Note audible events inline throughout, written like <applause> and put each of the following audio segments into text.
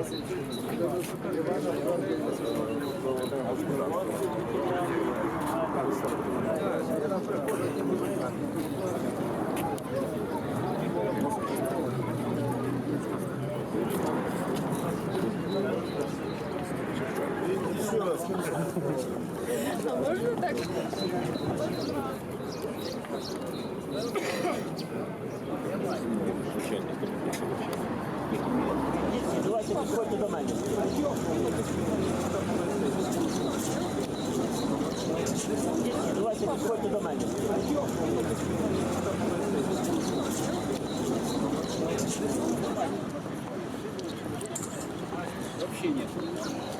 А можна так? Давайте підходьте до мене. Давайте підходьте до мене. Ця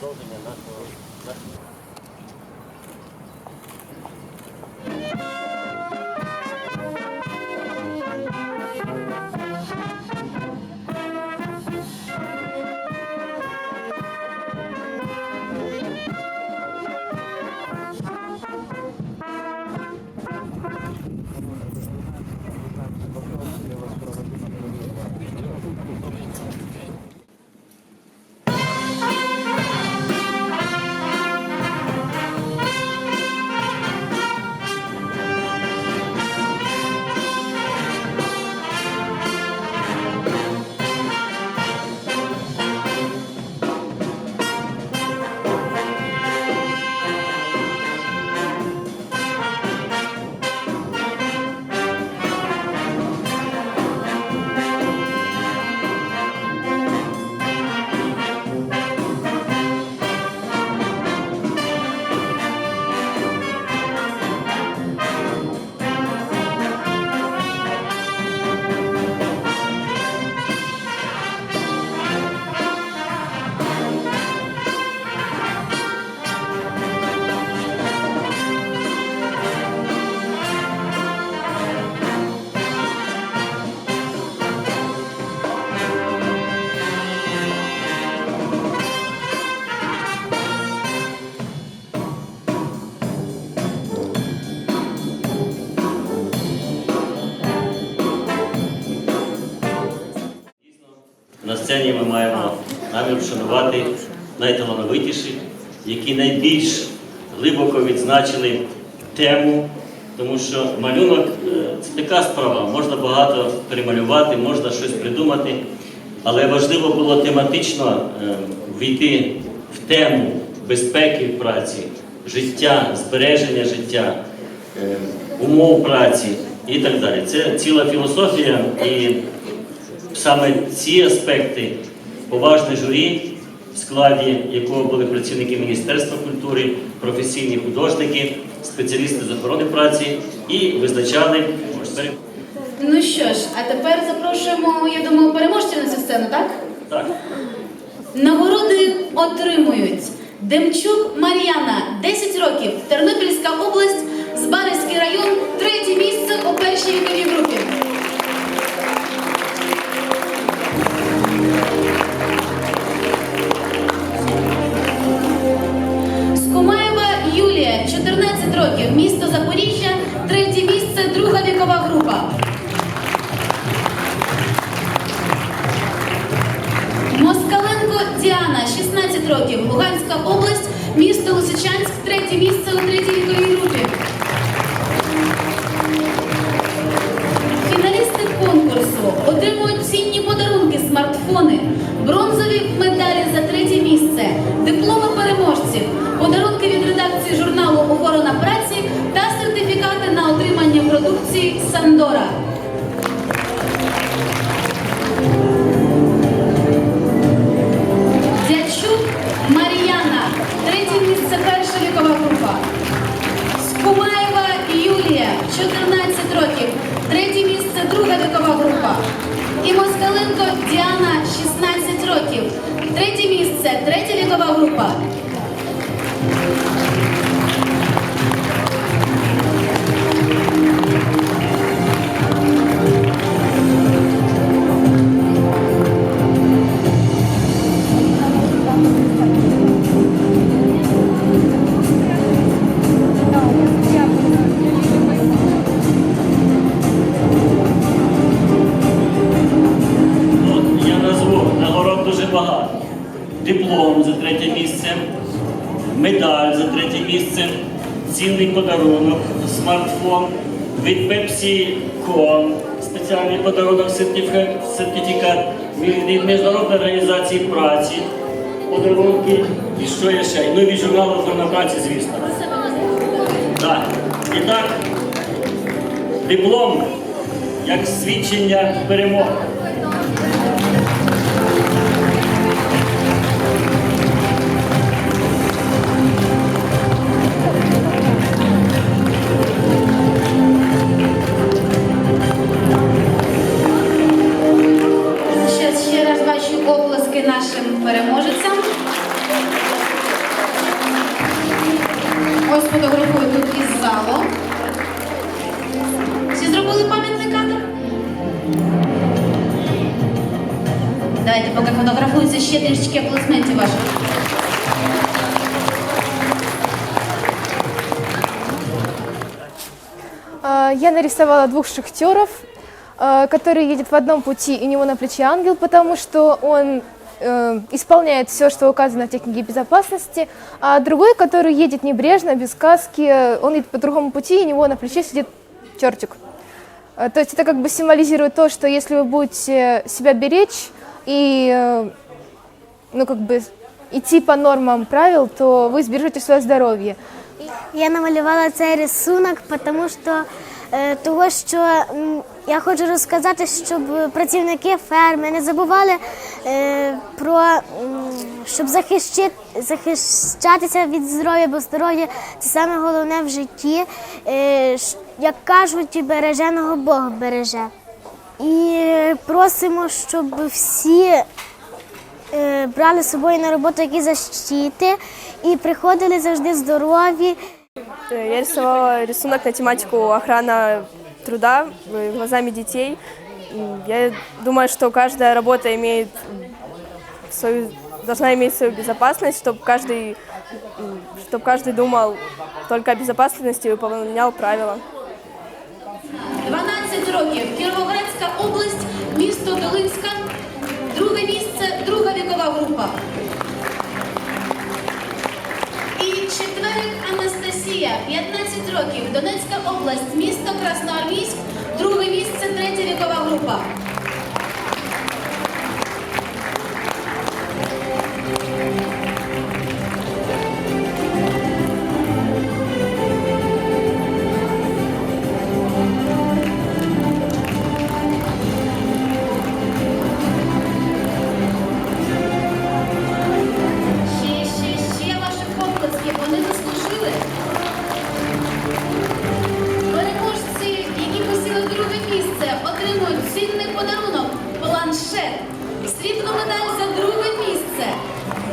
продовження нашого сцені ми маємо намір вшанувати найталановитіших, які найбільш глибоко відзначили тему, тому що малюнок е, це така справа, можна багато перемалювати, можна щось придумати, але важливо було тематично е, війти в тему безпеки в праці, життя, збереження життя, е, умов праці і так далі. Це ціла філософія і саме ці аспекти поважне журі, в складі якого були працівники Міністерства культури, професійні художники, спеціалісти з охорони праці і визначали Ну що ж, а тепер запрошуємо, я думаю, переможців на цю сцену, так? так. Нагороди отримують Демчук Мар'яна, 10 років, Тернопільська область, Збаразький район, третє місце у першій віковій групі. Лисичанськ, третє місце у третій віковій групі. Фіналісти конкурсу отримують цінні подарунки, смартфони, бронзові медалі за третє місце, дипломи переможців, подарунки від редакції журналу Охорона праці та сертифікати на отримання продукції Сандора. Ну, і що я ще? Ну і від журналу «Охорона праці, звісно. Так. І так, диплом як свідчення перемоги. Я нарисовала двух шахтеров, а, который едет в одном пути, и у него на плече ангел, потому что он э, исполняет все, что указано в технике безопасности, а другой, который едет небрежно, без каски, он едет по другому пути, и у него на плече сидит чертик. А, То есть это как бы символизирует то, что если вы будете себя беречь и э, ну, как бы идти по нормам правил, то вы сбережете свое здоровье. Я намалювала цей рисунок, тому що, е, того, що я хочу розказати, щоб працівники ферми не забували е, про щоб захищити, захищатися від здоров'я, бо здоров'я це саме головне в житті. Е, як кажуть, береженого Бог береже. І просимо, щоб всі е, брали з собою на роботу які защити і приходили завжди здорові. Э, Я рисовала рисунок на тематику охрана труда э, глазами детей. М, Я думаю, что каждая работа имеет м, свою, должна иметь свою безопасность, чтобы каждый, чтобы каждый думал только о безопасности и выполнял правила. 12 років. Кіровоградська область, місто Долинська. Друге місце І 15 років, Донецька область, місто Красноармійськ, друге місце, третя вікова група.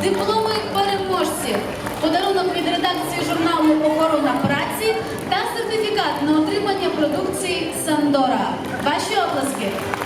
Дипломи переможців, подарунок від редакції журналу Охорона праці та сертифікат на отримання продукції Сандора. Ваші оплески.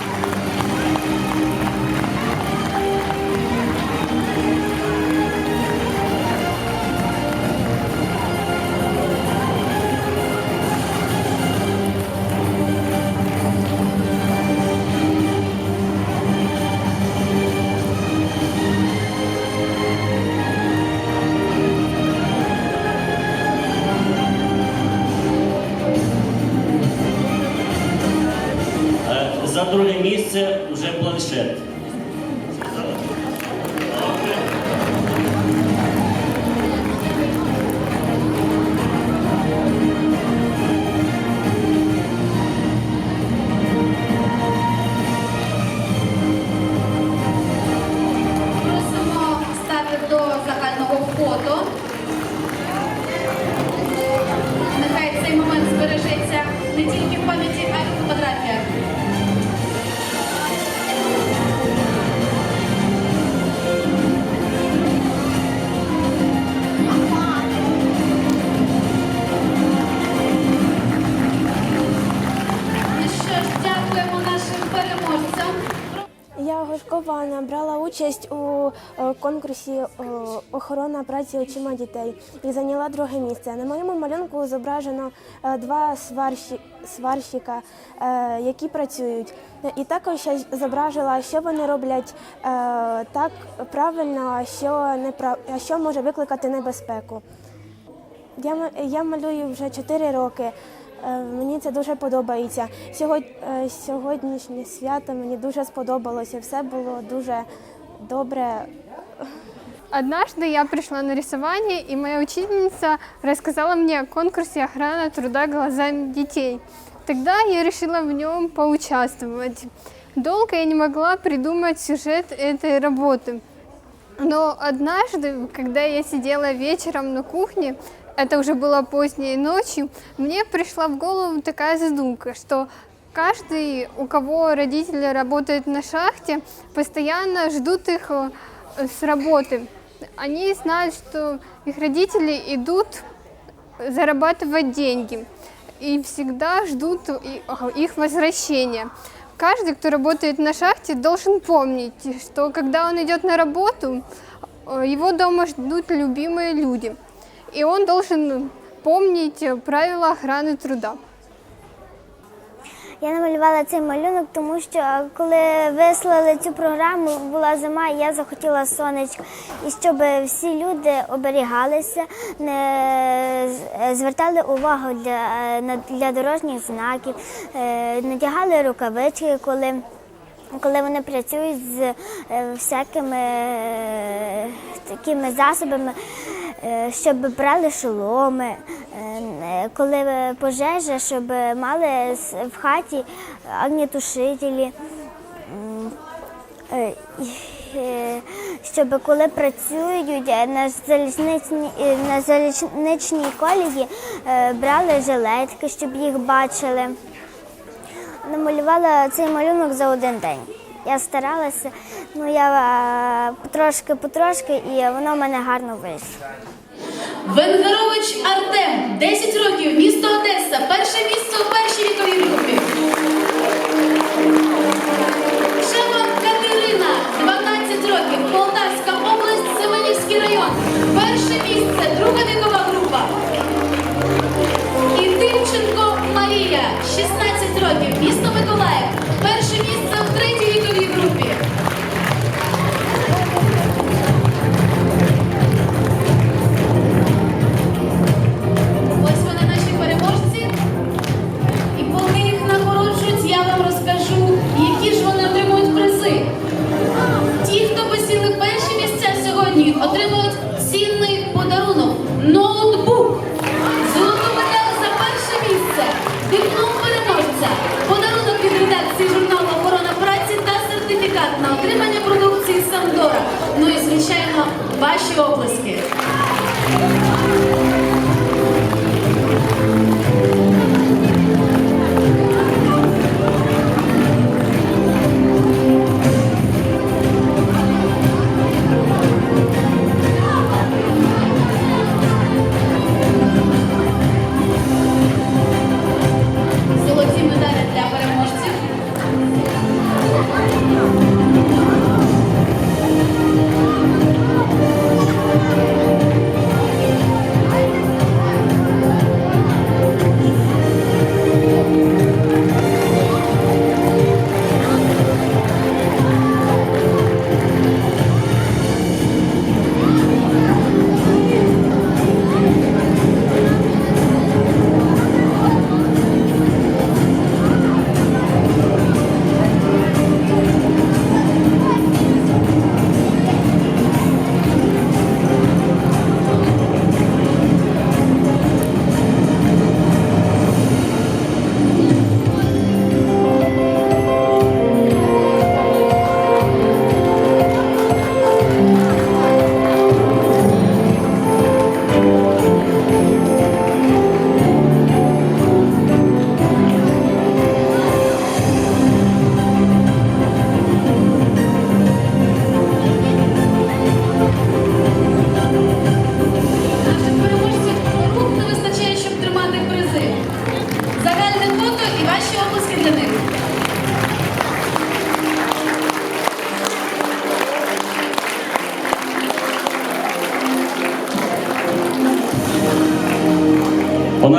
Я Гошкова брала участь у е, конкурсі е, охорона праці очима дітей і зайняла друге місце. На моєму малюнку зображено е, два сварщі, сварщика, які працюють. І також я зображила, що вони роблять так правильно, а що не прав... а що може викликати небезпеку. Я, я малюю вже 4 роки. Е, Мені це дуже подобається. Сьогодні, сьогоднішнє свято мені дуже сподобалося. Все було дуже добре. Однажды я пришла на рисование, и моя учительница рассказала мне о конкурсе охрана труда глазами детей. Тогда я решила в нем поучаствовать. Долго я не могла придумать сюжет этой работы. Но однажды, когда я сидела вечером на кухне, это уже было поздней ночью, мне пришла в голову такая задумка, что каждый, у кого родители работают на шахте, постоянно ждут их э, с работы. Они знают, что их родители идут зарабатывать деньги и всегда ждут и- их возвращения. Каждый, кто работает на шахте, должен помнить, что когда он идет на работу, э, его дома ждут любимые люди. И он должен помнить правила охраны труда. Я намалювала цей малюнок, тому що коли вислали цю програму, була зима, і я захотіла сонечко. І щоб всі люди оберігалися, не звертали увагу для, для дорожніх знаків, е, надягали рукавички, коли. Коли вони працюють з е, всякими е, такими засобами, е, щоб брали шоломи, коли пожежа, щоб мали в хаті огнетушителі, щоб коли працюють на залізничній, на залізничній колії, брали жилетки, щоб їх бачили. Намалювала цей малюнок за один день. Я старалася, ну я потрошки-потрошки, і воно в мене гарно вийшло. Венгерович Артем, 10 років, місто Одеса, перше місце у першій віковій групі. Шефа Катерина, 12 років, Полтавська область, Семенівський район. Перше місце, друга вікова група. І Тимченко Марія, 16 років, місто Миколаїв.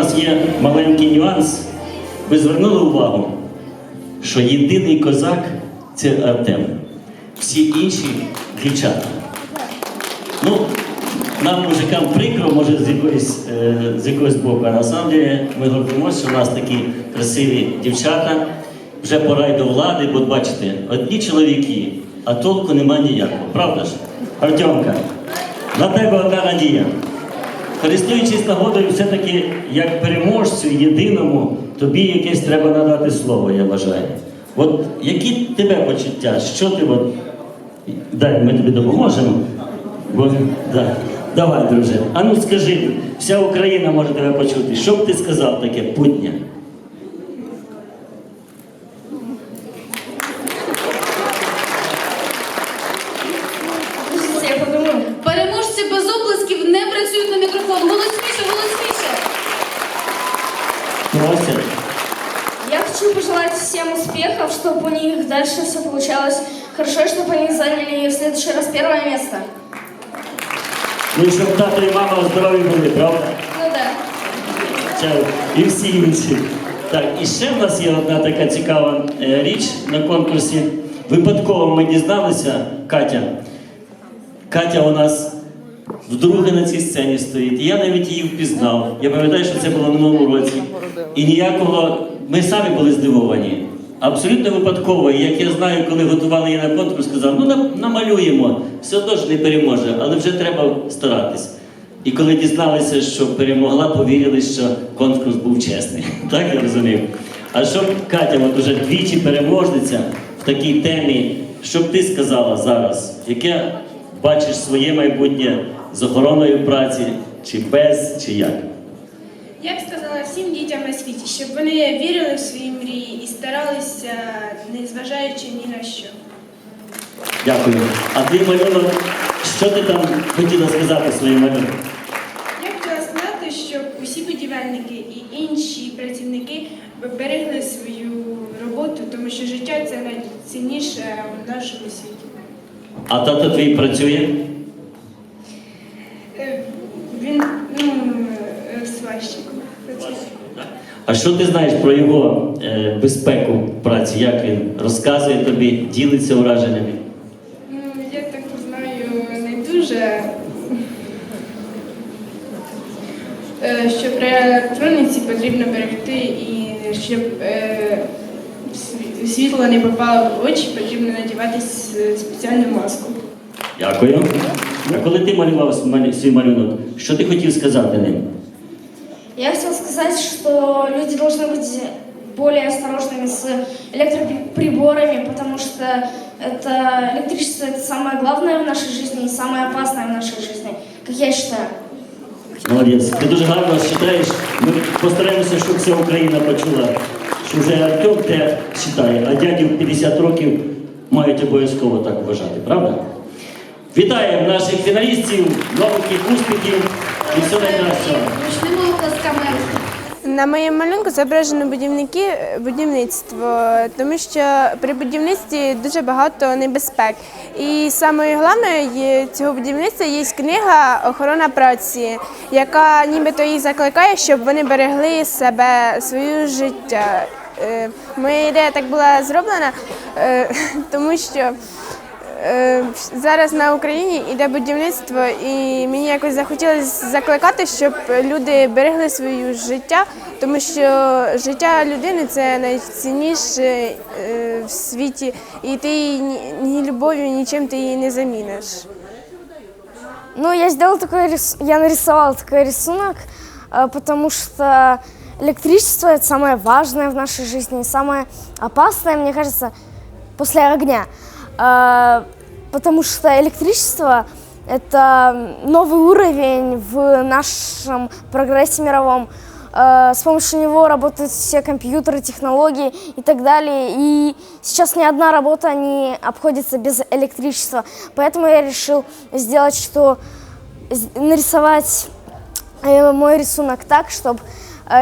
Нас є маленький нюанс. Ви звернули увагу, що єдиний козак це Артем. Всі інші дівчата. Ну, нам, мужикам, прикро, може, з якоїсь, е, з якогось боку, а на самом деле ми гордимося, що у нас такі красиві дівчата. Вже пора й до влади, бо бачите, одні чоловіки, а толку нема ніякого. Правда ж? Артемка, на тебе одна надія. Користуючись нагодою, все-таки як переможцю єдиному, тобі якесь треба надати слово, я вважаю. От які тебе почуття? Що ти от. Дай, ми тобі допоможемо. Бо, да. Давай, друже. А ну скажи, вся Україна може тебе почути. Що б ти сказав таке путнє? Я подумаю. Переможці без оплесків не працюють на мікрофон. Голосніше, голосніше. Просять. Я хочу пожелать всем успехов, чтобы у них дальше все получалось хорошо, и чтобы они заняли в следующий раз первое место. Ну і щоб тато і мама здорові були, правда? Ну да. Чаю. І всі інші. Так, і ще в нас є одна така цікава е, річ на конкурсі. Випадково ми дізналися, Катя. Катя у нас вдруге на цій сцені стоїть. І я навіть її впізнав. Я пам'ятаю, що це було минулому році. І ніякого. Ми самі були здивовані. Абсолютно випадково. Як я знаю, коли готували її на конкурс, сказав, ну намалюємо, все одно ж не переможе, але вже треба старатись. І коли дізналися, що перемогла, повірили, що конкурс був чесний. <laughs> Так я розумів. А щоб Катя, от уже двічі переможниця в такій темі, що б ти сказала зараз, яке бачиш своє майбутнє з охороною праці, чи без, чи як? Я б сказала всім дітям на світі, щоб вони вірили в свої мрії і старалися, незважаючи ні на що. Дякую. А ти, малюнок, що ти там хотіла сказати своїм малюнком? Я б хотіла сказати, щоб усі будівельники і інші працівники берегли свою роботу, тому що життя це найцінніше в нашому світі. А тато твій працює? Е, Він ну, е, працює. А що ти знаєш про його е, безпеку праці? Як він розказує тобі, ділиться враженнями? Ну, я так знаю, не дуже. Е, Що при електроніці потрібно берегти і щоб е, сві- світло не попало в очі, потрібно надівати с- спеціальну маску. Дякую. А коли ти малював смалі- свій малюнок, що ти хотів сказати ним? Я хотел сказать, что люди должны быть более осторожными с электроприборами, потому что это электричество это самое главное в нашей жизни и самое опасное в нашей жизни, как я считаю. Молодець. Ти дуже гарно читаєш. Ми постараємося, щоб вся Україна почула, що вже Артем те читає, а дядів 50 років мають обов'язково так вважати, правда? Вітаємо наших фіналістів, нових успіхів і всього найкращого. Почнемо оплесками. На моєму малюнку зображено будівники будівництво, тому що при будівництві дуже багато небезпек. І самою головною цього будівництва є книга Охорона праці, яка нібито їх закликає, щоб вони берегли себе, своє життя. Е, Моя ідея так була зроблена, е, <laughs> тому що Е, Зараз на Україні йде будівництво, і мені якось захотілося закликати, щоб люди берегли своє життя, тому що життя людини це найцінніше е, в світі, і ти її ні, ні любов'ю, нічим ти її не заміниш. Ну, я сделал такой рис... я нарисовала такой рисунок, э, потому что электричество это самое важное в нашей жизни, и самое опасное, мне кажется, после огня. Э, Потому что электричество это новый уровень в нашем прогрессе мировом. Э, С помощью него работают все компьютеры, технологии и так далее. И сейчас ни одна работа не обходится без электричества. Поэтому я решил сделать, что с- нарисовать э, мой рисунок так, чтобы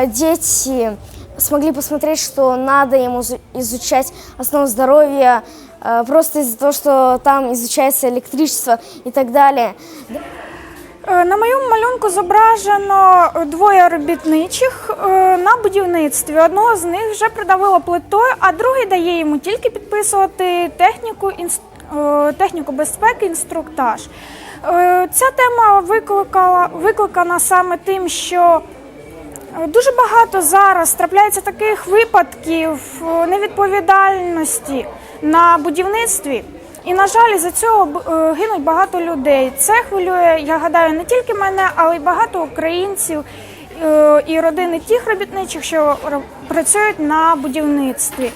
дети смогли посмотреть, что надо ему изу- изучать основу здоровья, э, просто из-за того, что там изучается электричество и так далее. Е, На моєму малюнку зображено двоє робітничих на будівництві. Одного з них вже придавило плитою, а другий дає йому тільки підписувати техніку, е, техніку безпеки, інструктаж. Е, Ця тема викликала, викликана саме тим, що Е, Дуже багато зараз трапляється таких випадків невідповідальності на будівництві. І, на жаль, за цього е, гинуть багато людей. Це хвилює, я гадаю, не тільки мене, але й багато українців е, і родини тих робітничих, що працюють на будівництві.